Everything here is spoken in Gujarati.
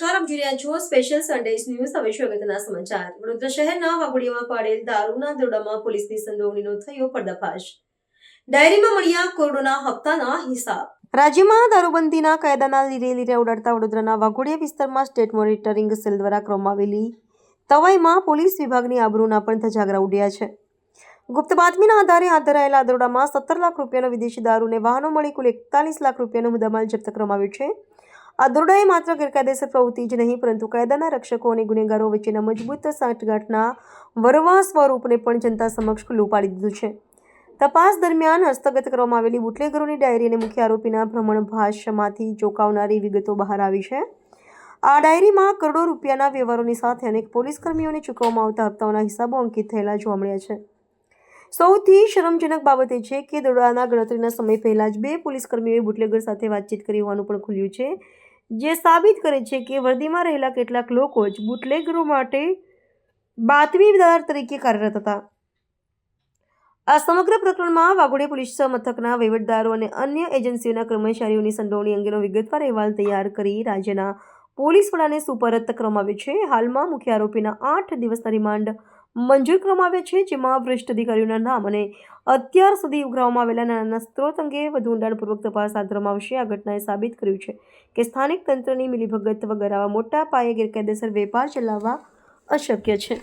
રહ્યા છો સ્પેશિયલ સન્ડેઝ ન્યૂઝ હવે શું અગત્યના સમાચાર? વડોદરા શહેરના વાઘોડિયામાં પાડેલ દારૂના દરોડામાં પોલીસની સંડોવણીનો થયો પર્દાફાશ. ડાયરીમાં મળ્યા કરોડોના હપ્તાના હિસાબ. રાજ્યમાં દારૂબંધીના કાયદાના લીરે લીરે ઉડાડતા વડોદરાના વાઘોડિયા વિસ્તારમાં સ્ટેટ મોનિટરિંગ સેલ દ્વારા કરવામાં આવેલી તવાઈમાં પોલીસ વિભાગની આબરૂના પણ ધજાગરા ઉડ્યા છે. ગુપ્ત બાતમીના આધારે હાથ ધરાયેલા દરોડામાં સત્તર લાખ રૂપિયાનો વિદેશી દારૂને વાહનો મળી કુલ એકતાલીસ લાખ રૂપિયાનો મુદ્દામાલ જપ્ત કરવામાં આવ્યો છે. આ દરોડાએ માત્ર ગેરકાયદેસર પ્રવૃત્તિ જ નહીં, પરંતુ કાયદાના રક્ષકો અને ગુનેગારો વચ્ચેના મજબૂત સાંઠગાંઠના વરવા સ્વરૂપને પણ જનતા સમક્ષ ખુલ્લું પાડી દીધું છે. તપાસ દરમિયાન હસ્તગત કરવામાં આવેલી બુટલેગરોની ડાયરી અને મુખ્ય આરોપીના ભ્રમણ ભ્રમણભાષમાંથી ચોંકાવનારી વિગતો બહાર આવી છે. આ ડાયરીમાં કરોડો રૂપિયાના વ્યવહારોની સાથે અનેક પોલીસ કર્મીઓને ચૂકવવામાં આવતા હપ્તાઓના હિસાબો અંકિત થયેલા જોવા મળ્યા છે. સૌથી શરમજનક બાબત એ છે કે દરોડાના ગણતરીના સમય પહેલાં જ બે પોલીસકર્મીઓએ બુટલેગર સાથે વાતચીત કરી હોવાનું પણ ખુલ્યું છે, જે સાબિત કરે છે કે વર્દીમાં રહેલા કેટલાક લોકો જ બુટલેગરો માટે બાતમીદાર તરીકે કાર્યરત હતા. આ સમગ્ર પ્રકરણમાં વાઘોડિયા પોલીસ મથકના વહીવટદારો અને અન્ય એજન્સીઓના કર્મચારીઓની સંડોવણી અંગેનો વિગતવાર અહેવાલ તૈયાર કરી રાજ્યના પોલીસ વડાને સુપરત કરવામાં આવ્યો છે. હાલમાં મુખ્ય આરોપીના આઠ દિવસના રિમાન્ડ મંજૂર કરવામાં આવ્યા છે, જેમાં વરિષ્ઠ અધિકારીઓના નામ અને અત્યાર સુધી ઉઘરાવવામાં આવેલા નાના સ્ત્રોત અંગે વધુ ઊંડાણપૂર્વક તપાસ હાથ ધરવામાં આવશે. આ ઘટનાએ સાબિત કર્યું છે કે સ્થાનિક તંત્રની મિલીભગત વગર આવા મોટા પાયે ગેરકાયદેસર વેપાર ચલાવવા અશક્ય છે.